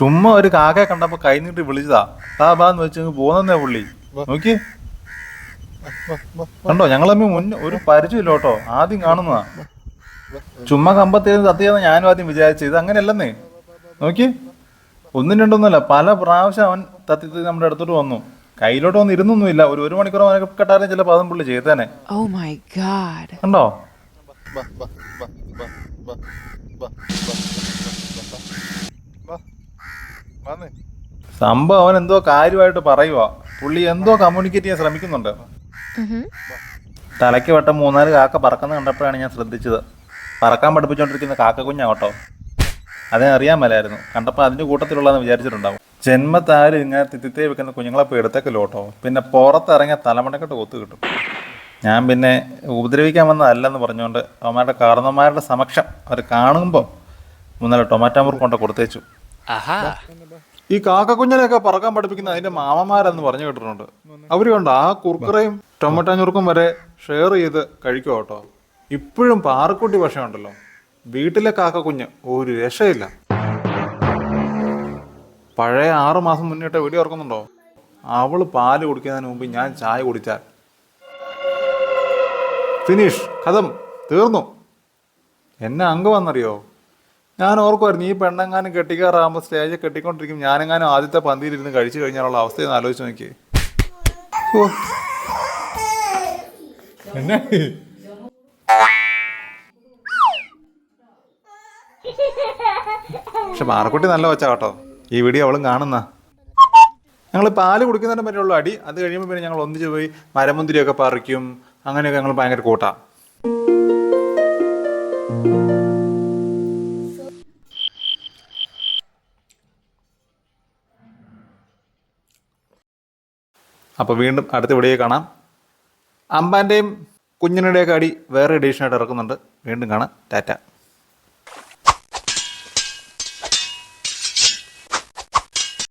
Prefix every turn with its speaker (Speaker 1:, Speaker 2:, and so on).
Speaker 1: ചുമ്മാ ഒരു കാക്കയെ കണ്ടപ്പോ കൈ നീട്ടി വിളിച്ചതാ താ ബാന്ന് വെച്ച് പോന്നേ പുള്ളി നോക്കി കണ്ടോ ഞങ്ങൾ തമ്മിൽ മുന്നേ ഒരു പരിചയമില്ല കേട്ടോ ആദ്യം കാണുന്നതാ ചുമ്മാ കമ്പത്തേന്ന് തത്തിയെന്ന് ഞാനും ആദ്യം വിചാരിച്ചു ഇത് അങ്ങനെയല്ലെന്നേ നോക്കി ഒന്നും രണ്ടൊന്നുമല്ല പല പ്രാവശ്യം അവൻ തത്തി നമ്മുടെ അടുത്തോട്ട് വന്നു കയ്യിലോട്ട് വന്ന് ഇരുന്നൊന്നുമില്ല ഒരു ഒരു മണിക്കൂർ അവനൊക്കെ കെട്ടാലും ചില പാദം പുള്ളി ചെയ്തേനെ
Speaker 2: Oh.
Speaker 1: കണ്ടോ സംഭവം അവൻ എന്തോ കാര്യമായിട്ട് പറയുവാ. പുള്ളി എന്തോ കമ്മ്യൂണിക്കേറ്റ് ചെയ്യാൻ ശ്രമിക്കുന്നുണ്ട്. തലയ്ക്ക് വട്ടം മൂന്നാൽ കാക്ക പറക്കുന്ന കണ്ടപ്പോഴാണ് ഞാൻ ശ്രദ്ധിച്ചത്. പറക്കാൻ പഠിപ്പിച്ചുകൊണ്ടിരിക്കുന്ന കാക്ക കുഞ്ഞാ കേട്ടോ. അതിനെ അറിയാൻ മേലായിരുന്നു കണ്ടപ്പോൾ അതിന്റെ കൂട്ടത്തിലുള്ളതെന്ന് വിചാരിച്ചിട്ടുണ്ടാവും. ജന്മത്താരും ഇങ്ങനെ തിത്തിത്തേ വെക്കുന്ന കുഞ്ഞുങ്ങളെ പോയി എടുത്തേക്കല്ലോ കേട്ടോ പിന്നെ പുറത്തിറങ്ങിയ തലമുണ്ടക്കെട്ട് കൊത്തു കിട്ടും. ഞാൻ പിന്നെ ഉപദ്രവിക്കാൻ വന്നതല്ലെന്ന് പറഞ്ഞുകൊണ്ട് അവന്മാരുടെ കാരണന്മാരുടെ സമക്ഷം അവർ കാണുമ്പോൾ മൂന്നാൽ ടൊമാറ്റോ മുറുക്കൊണ്ട് കൊടുത്തേച്ചു. ഈ കാക്കക്കുഞ്ഞിനെയൊക്കെ പറക്കാൻ പഠിപ്പിക്കുന്ന അതിന്റെ മാമന്മാരെന്ന് പറഞ്ഞു കേട്ടിട്ടുണ്ട്. അവർ കണ്ടോ ആ കുർക്കറയും ടൊമാറ്റോ ഞുറുക്കും വരെ ഷെയർ ചെയ്ത് കഴിക്കും കേട്ടോ. ഇപ്പോഴും പാറക്കുട്ടി പക്ഷേ ഉണ്ടല്ലോ വീട്ടിലെ കാക്കക്കുഞ്ഞ് ഒരു രക്ഷയില്ല. പഴയ ആറു മാസം മുന്നിട്ട് വീഡിയോ ഓർക്കുന്നുണ്ടോ അവൾ പാൽ കുടിക്കുന്നതിന് മുമ്പ് ഞാൻ ചായ കുടിച്ചാൽ. ഫിനിഷ് കഥം തീർന്നു. എന്നെ അങ്ക് വന്നറിയോ? ഞാൻ ഓർക്കുമായിരുന്നു ഈ പെണ്ണെങ്ങാനും കെട്ടിക്കാറാകുമ്പോൾ സ്റ്റേജിൽ കെട്ടിക്കൊണ്ടിരിക്കും ഞാനെങ്ങാനും ആദ്യത്തെ പന്തിയിലിരുന്ന് കഴിച്ചു കഴിഞ്ഞാലുള്ള അവസ്ഥയൊന്ന് ആലോചിച്ച് നോക്കി ഓ. എന്നെ? പക്ഷെ പാറക്കുട്ടി നല്ല വച്ചാ കേട്ടോ. ഈ വീഡിയോ അവളും കാണുന്ന. ഞങ്ങൾ പാൽ കുടിക്കുന്നതിനെ പറ്റിയുള്ള അടി. അത് കഴിയുമ്പോൾ പിന്നെ ഞങ്ങൾ ഒന്നിച്ച് പോയി മരമുന്തിരിയൊക്കെ പറിക്കും. അങ്ങനെയൊക്കെ ഞങ്ങൾ ഭയങ്കര കൂട്ടാ. അപ്പോൾ വീണ്ടും അടുത്ത വീഡിയോ കാണാം. അമ്പാന്റെയും കുഞ്ഞിനുടെയൊക്കെ അടി വേറെ എഡീഷനായിട്ട് ഇറക്കുന്നുണ്ട്. വീണ്ടും കാണാം. ടാറ്റ.